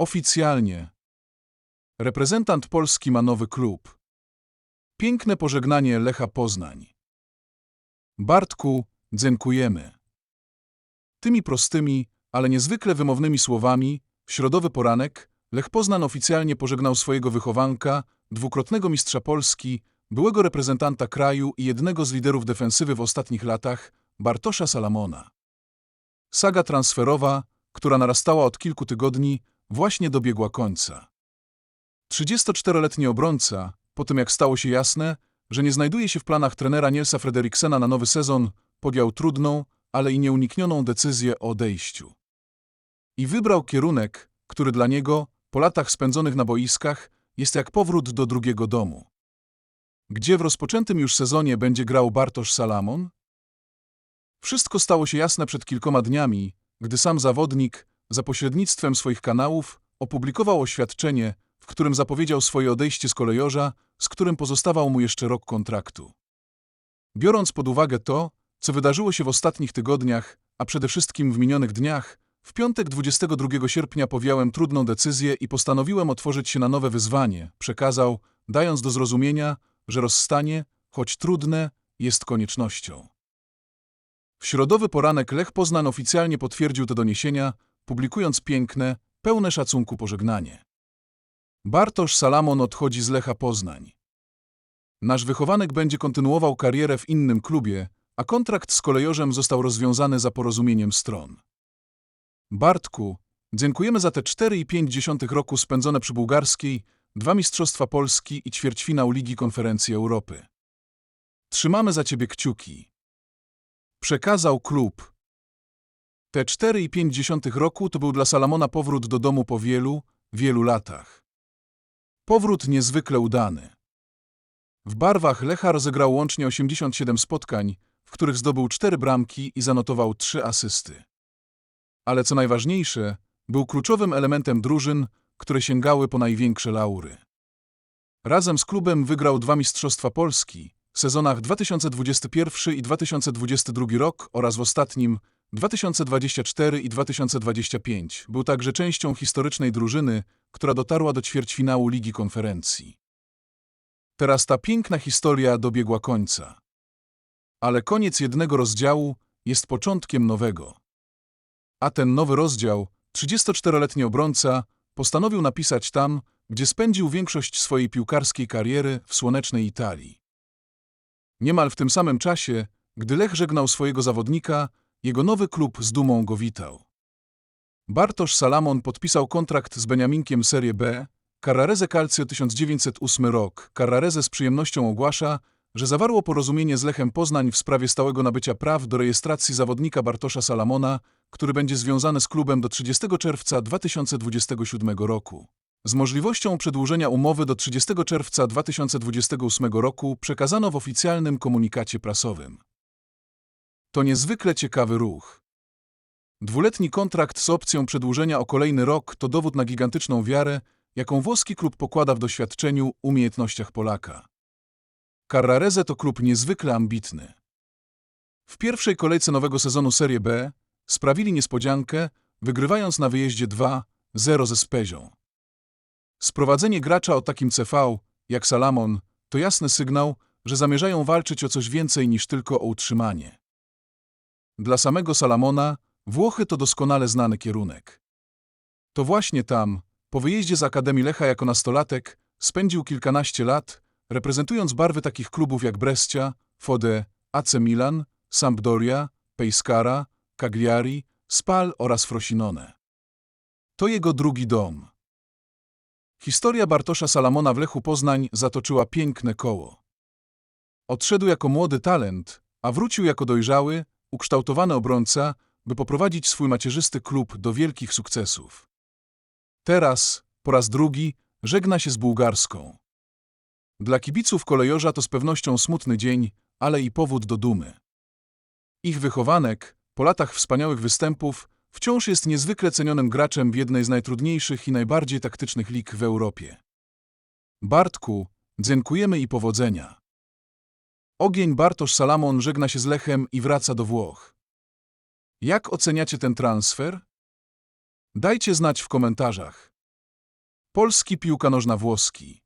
Oficjalnie. Reprezentant Polski ma nowy klub. Piękne pożegnanie Lecha Poznań. Bartku, dziękujemy. Tymi prostymi, ale niezwykle wymownymi słowami, w środowy poranek Lech Poznań oficjalnie pożegnał swojego wychowanka, dwukrotnego mistrza Polski, byłego reprezentanta kraju i jednego z liderów defensywy w ostatnich latach, Bartosza Salamona. Saga transferowa, która narastała od kilku tygodni, właśnie dobiegła końca. 34-letni obrońca, po tym jak stało się jasne, że nie znajduje się w planach trenera Nielsa Frederiksena na nowy sezon, podjął trudną, ale i nieuniknioną decyzję o odejściu. I wybrał kierunek, który dla niego, po latach spędzonych na boiskach, jest jak powrót do drugiego domu. Gdzie w rozpoczętym już sezonie będzie grał Bartosz Salamon? Wszystko stało się jasne przed kilkoma dniami, gdy sam zawodnik, za pośrednictwem swoich kanałów, opublikował oświadczenie, w którym zapowiedział swoje odejście z kolejorza, z którym pozostawał mu jeszcze rok kontraktu. Biorąc pod uwagę to, co wydarzyło się w ostatnich tygodniach, a przede wszystkim w minionych dniach, w piątek 22 sierpnia podjąłem trudną decyzję i postanowiłem otworzyć się na nowe wyzwanie, przekazał, dając do zrozumienia, że rozstanie, choć trudne, jest koniecznością. W środowy poranek Lech Poznań oficjalnie potwierdził te doniesienia, publikując piękne, pełne szacunku pożegnanie. Bartosz Salamon odchodzi z Lecha Poznań. Nasz wychowanek będzie kontynuował karierę w innym klubie, a kontrakt z kolejorzem został rozwiązany za porozumieniem stron. Bartku, dziękujemy za te 4,5 roku spędzone przy bułgarskiej, dwa Mistrzostwa Polski i ćwierćfinał Ligi Konferencji Europy. Trzymamy za ciebie kciuki. Przekazał klub. Te 4,5 roku to był dla Salamona powrót do domu po wielu, wielu latach. Powrót niezwykle udany. W barwach Lecha rozegrał łącznie 87 spotkań, w których zdobył 4 bramki i zanotował 3 asysty. Ale co najważniejsze, był kluczowym elementem drużyn, które sięgały po największe laury. Razem z klubem wygrał dwa Mistrzostwa Polski w sezonach 2021 i 2022 rok oraz w ostatnim 2024 i 2025. Był także częścią historycznej drużyny, która dotarła do ćwierćfinału Ligi Konferencji. Teraz ta piękna historia dobiegła końca. Ale koniec jednego rozdziału jest początkiem nowego. A ten nowy rozdział, 34-letni obrońca, postanowił napisać tam, gdzie spędził większość swojej piłkarskiej kariery w słonecznej Italii. Niemal w tym samym czasie, gdy Lech żegnał swojego zawodnika, jego nowy klub z dumą go witał. Bartosz Salamon podpisał kontrakt z Beniaminkiem Serie B, Carrarese Calcio 1908 rok. Carrarese z przyjemnością ogłasza, że zawarło porozumienie z Lechem Poznań w sprawie stałego nabycia praw do rejestracji zawodnika Bartosza Salamona, który będzie związany z klubem do 30 czerwca 2027 roku. Z możliwością przedłużenia umowy do 30 czerwca 2028 roku przekazano w oficjalnym komunikacie prasowym. To niezwykle ciekawy ruch. Dwuletni kontrakt z opcją przedłużenia o kolejny rok to dowód na gigantyczną wiarę, jaką włoski klub pokłada w doświadczeniu, umiejętnościach Polaka. Carrarese to klub niezwykle ambitny. W pierwszej kolejce nowego sezonu Serie B sprawili niespodziankę, wygrywając na wyjeździe 2-0 ze Spezią. Sprowadzenie gracza o takim CV, jak Salamon, to jasny sygnał, że zamierzają walczyć o coś więcej niż tylko o utrzymanie. Dla samego Salamona Włochy to doskonale znany kierunek. To właśnie tam, po wyjeździe z Akademii Lecha jako nastolatek, spędził kilkanaście lat, reprezentując barwy takich klubów jak Brescia, Fode, AC Milan, Sampdoria, Pescara, Cagliari, Spal oraz Frosinone. To jego drugi dom. Historia Bartosza Salamona w Lechu Poznań zatoczyła piękne koło. Odszedł jako młody talent, a wrócił jako dojrzały, ukształtowany obrońca, by poprowadzić swój macierzysty klub do wielkich sukcesów. Teraz, po raz drugi, żegna się z bułgarską. Dla kibiców kolejorza to z pewnością smutny dzień, ale i powód do dumy. Ich wychowanek, po latach wspaniałych występów, wciąż jest niezwykle cenionym graczem w jednej z najtrudniejszych i najbardziej taktycznych lig w Europie. Bartku, dziękujemy i powodzenia. Ogień Bartosz Salamon żegna się z Lechem i wraca do Włoch. Jak oceniacie ten transfer? Dajcie znać w komentarzach. Polski piłka nożna włoski.